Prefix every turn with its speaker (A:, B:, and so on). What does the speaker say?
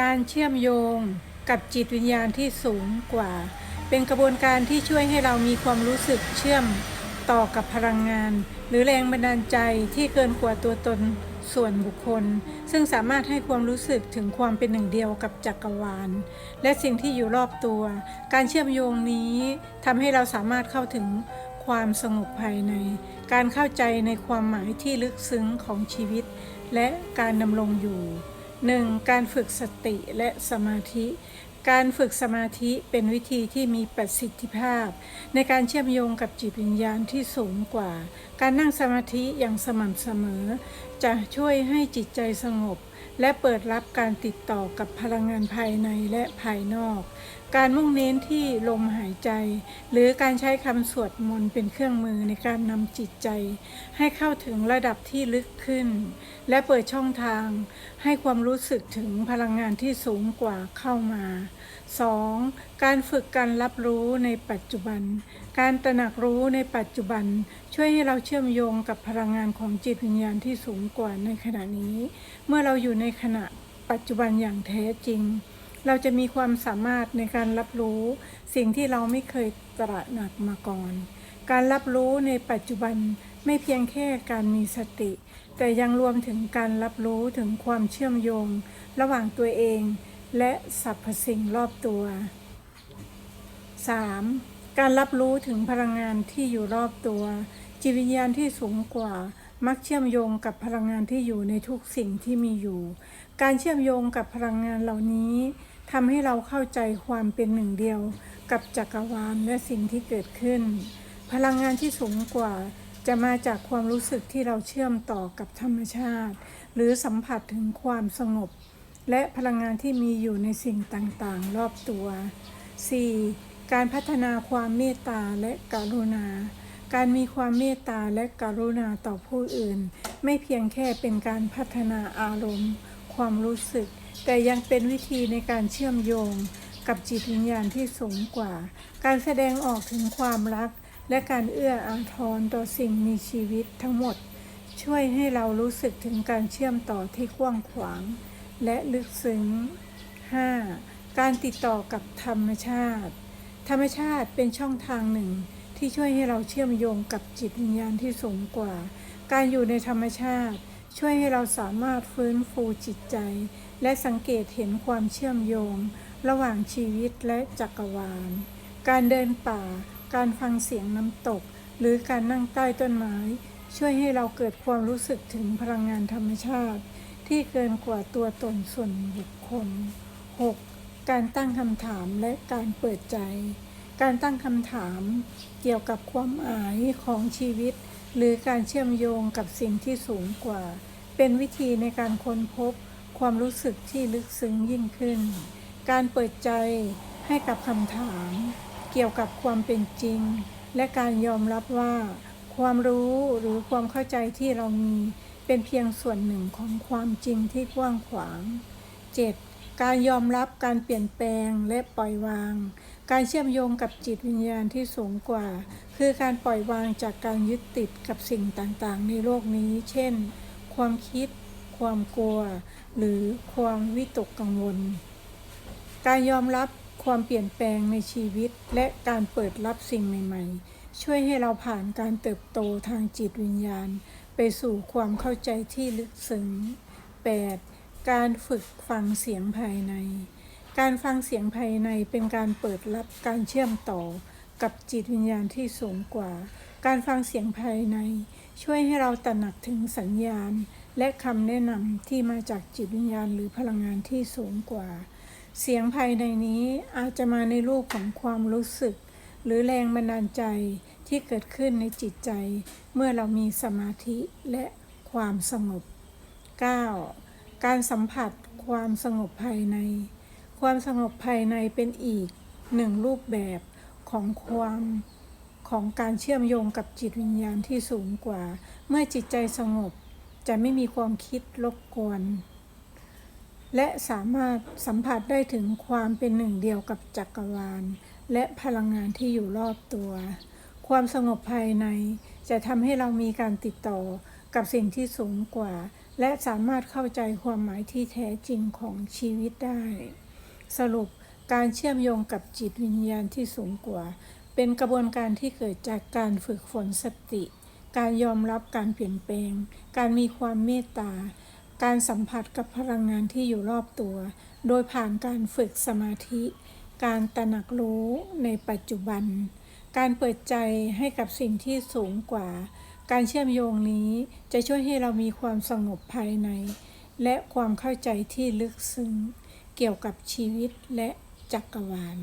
A: การเชื่อมโยงกับจิตวิญญาณที่สูงกว่า เป็นกระบวนการที่ช่วยให้เรามีความรู้สึกเชื่อมต่อกับพลังงาน หรือแรงบันดาลใจที่เกินกว่าตัวตนส่วนบุคคล ซึ่งสามารถให้ความรู้สึกถึงความเป็นหนึ่งเดียวกับจักรวาล และสิ่งที่อยู่รอบตัว การเชื่อมโยงนี้ทำให้เราสามารถเข้าถึงความสงบภายใน การเข้าใจในความหมายที่ลึกซึ้งของชีวิต และการดำรงอยู่ 1. การฝึกสติและสมาธิ การฝึกสมาธิเป็นวิธีที่มีประสิทธิภาพ ในการเชื่อมโยงกับจิตวิญญาณที่สูงกว่า การนั่งสมาธิอย่างสม่ำเสมอ จะช่วยให้จิตใจสงบ และเปิดรับการติดต่อกับพลังงานภายในและภายนอก การมุ่งเน้นที่ลมหายใจ หรือการใช้คำสวดมนต์เป็นเครื่องมือในการนำจิตใจ ให้เข้าถึงระดับที่ลึกขึ้น และเปิดช่องทาง ให้ความรู้สึกถึงพลังงานที่สูงกว่าเข้ามา 2. การฝึกการรับรู้ในปัจจุบัน การตระหนักรู้ในปัจจุบัน ช่วยให้เราเชื่อมโยงกับพลังงานของจิตวิญญาณที่สูงกว่าในขณะนี้ เมื่อเราอยู่ในขณะปัจจุบันอย่างแท้จริง เราจะมีความสามารถในการรับรู้สิ่งที่เราไม่เคยตระหนักมาก่อน การรับรู้ในปัจจุบันไม่เพียงแค่การมีสติ แต่ยังรวมถึงการรับรู้ถึงความเชื่อมโยง ระหว่างตัวเอง และสรรพสิ่งรอบตัว 3. การรับรู้ถึงพลังงานที่อยู่รอบตัว จิตวิญญาณที่สูงกว่ามักเชื่อมโยงกับพลังงานที่อยู่ในทุกสิ่งที่มีอยู่ การเชื่อมโยงกับพลังงานเหล่านี้ ทำให้เราเข้าใจความเป็นหนึ่งเดียวกับจักรวาลและสิ่งที่เกิดขึ้น พลังงานที่สูงกว่าจะมาจากความรู้สึกที่เราเชื่อมต่อกับธรรมชาติ หรือสัมผัสถึงความสงบ และพลังงานที่มีอยู่ในสิ่งต่างๆ รอบตัว 4. การพัฒนาความเมตตาและกรุณา การมีความเมตตาและกรุณาต่อผู้อื่น ไม่เพียงแค่เป็นการพัฒนาอารมณ์ ความรู้สึก แต่ยังเป็นวิธีในการเชื่อมโยงกับจิตวิญญาณที่สูงกว่า การแสดงออกถึงความรัก และการเอื้ออาทรต่อสิ่งมีชีวิตทั้งหมด ช่วยให้เรารู้สึกถึงการเชื่อมต่อที่กว้างขวาง และลึกซึ้ง 5. การติดต่อกับธรรมชาติ ธรรมชาติเป็นช่องทางหนึ่ง ที่ช่วยให้เราเชื่อมโยงกับจิตวิญญาณที่สูงกว่า การอยู่ในธรรมชาติ ช่วยให้เราสามารถฟื้นฟูจิตใจ และสังเกตเห็นความเชื่อมโยง ระหว่างชีวิตและจักรวาล การเดินป่า การฟังเสียงน้ำตก หรือการนั่งใต้ต้นไม้ ช่วยให้เราเกิดความรู้สึกถึงพลังงานธรรมชาติ ที่เกินกว่าตัวตนส่วนบุคคล 6. การตั้งคำถามและการเปิดใจ การตั้งคำถามเกี่ยวกับความหมายของชีวิต หรือการเชื่อมโยงกับสิ่งที่สูงกว่า เป็นวิธีในการค้นพบ ความรู้สึกที่ลึกซึ้งยิ่งขึ้น การเปิดใจให้กับคำถาม เกี่ยวกับความเป็นจริง และการยอมรับว่า ความรู้หรือความเข้าใจที่เรามี เป็นเพียงส่วนหนึ่งของความจริงที่กว้างขวาง 7. การยอมรับการเปลี่ยนแปลงและปล่อยวาง การเชื่อมโยงกับจิตวิญญาณที่สูงกว่า คือการปล่อยวางจากการยึดติดกับสิ่งต่างๆ ในโลกนี้ เช่น ความคิด ความกลัว หรือความวิตกกังวล การยอมรับความเปลี่ยนแปลงในชีวิต และการเปิดรับสิ่งใหม่ ๆ ช่วยให้เราผ่านการเติบโตทางจิตวิญญาณ ไปสู่ความเข้าใจที่ลึกซึ้ง 8. การฝึกฟังเสียงภายใน การฟังเสียงภายในเป็นการเปิดรับการเชื่อมต่อกับจิตวิญญาณที่สูงกว่า การฟังเสียงภายใน ช่วยให้เราตระหนักถึงสัญญาณ และคำแนะนำที่มาจากจิตวิญญาณหรือพลังงานที่สูงกว่า เสียงภายในนี้อาจจะมาในรูปของความรู้สึก หรือแรงบันดาลใจที่เกิดขึ้นในจิตใจ เมื่อเรามีสมาธิและความสงบ 9. การสัมผัสความสงบภายใน ความสงบภายในเป็นอีกหนึ่งรูปแบบของความ ของการเชื่อมโยงกับจิตวิญญาณที่สูงกว่า เมื่อจิตใจสงบจะไม่มีความคิดรบกวน และสามารถสัมผัสได้ถึงความเป็นหนึ่งเดียวกับจักรวาล และพลังงานที่อยู่รอบตัว ความสงบภายในจะทำให้เรามีการติดต่อกับสิ่งที่สูงกว่า และสามารถเข้าใจความหมายที่แท้จริงของชีวิตได้ สรุปการเชื่อมโยงกับจิตวิญญาณที่สูงกว่า เป็นกระบวนการที่เกิดจากการฝึกฝนสติ การยอมรับการเปลี่ยนแปลง การมีความเมตตา การสัมผัสกับพลังงานที่อยู่รอบตัว โดยผ่านการฝึกสมาธิ การตระหนักรู้ในปัจจุบัน การเปิดใจให้กับสิ่งที่สูงกว่า การเชื่อมโยงนี้จะช่วยให้เรามีความสงบภายใน และความเข้าใจที่ลึกซึ้งเกี่ยวกับชีวิตและจักรวาล